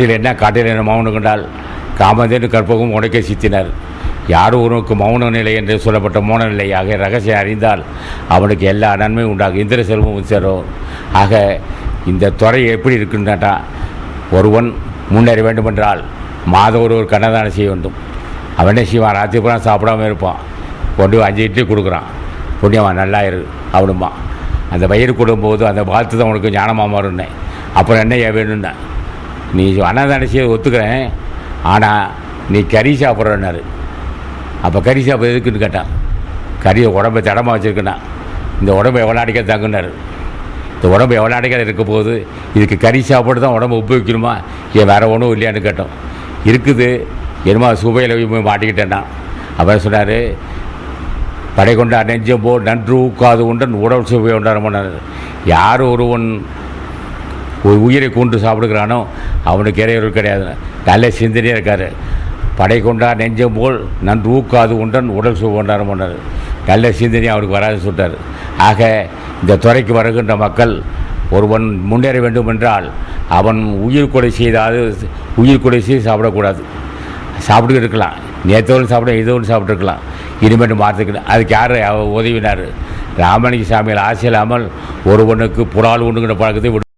காட்டில் என்ன? காட்டில் என்ன மௌனம் கண்டால் காமதேனு கற்பகம் உடைக்க சித்தினர். யார் ஒருவனுக்கு மௌன நிலை என்று சொல்லப்பட்ட மௌன நிலையாக ஆக ரகசியம் அறிந்தால் அவனுக்கு எல்லா நன்மையும் உண்டாகும். இந்திர செல்வமும் சேரும். ஆக இந்த துறை எப்படி இருக்குன்னா ஒருவன் முன்னேற வேண்டுமென்றால் மாதம் ஒரு ஒரு கண்ணதானம் செய்ய வேண்டும். அவனே செய்வான்? ராத்திரி பூரா சாப்பிடாம இருப்பான். கொண்டு அஞ்சு இட்லி கொடுக்குறான். புண்ணியவன் நல்லா இரு அவனுமா அந்த வயிறு கொடுக்கும்போது அந்த வாழ்த்து தான் உனக்கு ஞானமாக மாறும்னே. அப்புறம் என்ன ஏ வேணும்னா? நீ அன்னதானம் ஒத்துக்கிறேன். ஆனால் நீ கறி சாப்பிட்றன்னாரு. அப்போ கறி சாப்பிட்றது எதுக்குன்னு கேட்டான் கறியை உடம்பை தடமாக வச்சுருக்கேன்னா இந்த உடம்பு எவ்வளோ அடிக்க தங்குனார். இந்த உடம்பு எவ்வளோ அடைக்காத இருக்க போகுது? இதுக்கு கறி சாப்பாடு தான் உடம்பு உபயோகிக்கணுமா? ஏன் வேறு ஒன்றும் இல்லையான்னு கேட்டோம். இருக்குது. என்னமா சுவையில் போய் மாட்டிக்கிட்டேன்னா. அவர் சொன்னார் படை கொண்ட நெஞ்சம் போ நன்று ஊக்காது உண்டன் உடல் சுவை உண்டாரமானார் யார் ஒருவன் ஒரு உயிரை கொண்டு சாப்பிடுகிறானோ அவனுக்கு இறையொருள் கிடையாது. நல்ல சிந்தனையாக இருக்கார். படை கொண்டா நெஞ்சம் போல் நன்று ஊக்காது உண்டன் உடல் சுவை பண்ணார் நல்ல சிந்தனை அவருக்கு வராதுன்னு சொல்லிட்டார். ஆக இந்த துறைக்கு வருகின்ற மக்கள் ஒருவன் முன்னேற வேண்டும் என்றால் அவன் உயிர் கொலை செய்தாது உயிர் கொலை செய்து சாப்பிடக்கூடாது. சாப்பிட்டு இருக்கலாம். நேற்றோடு சாப்பிட இதோடு சாப்பிட்ருக்கலாம் இனிமேட்டு மாற்றிக்கலாம் அதுக்கு யார் உதவினார்? ராமலிங்க சாமியில் ஆசை இல்லாமல் ஒருவனுக்கு புறால் உண்டுங்கிற பழக்கத்தை விடு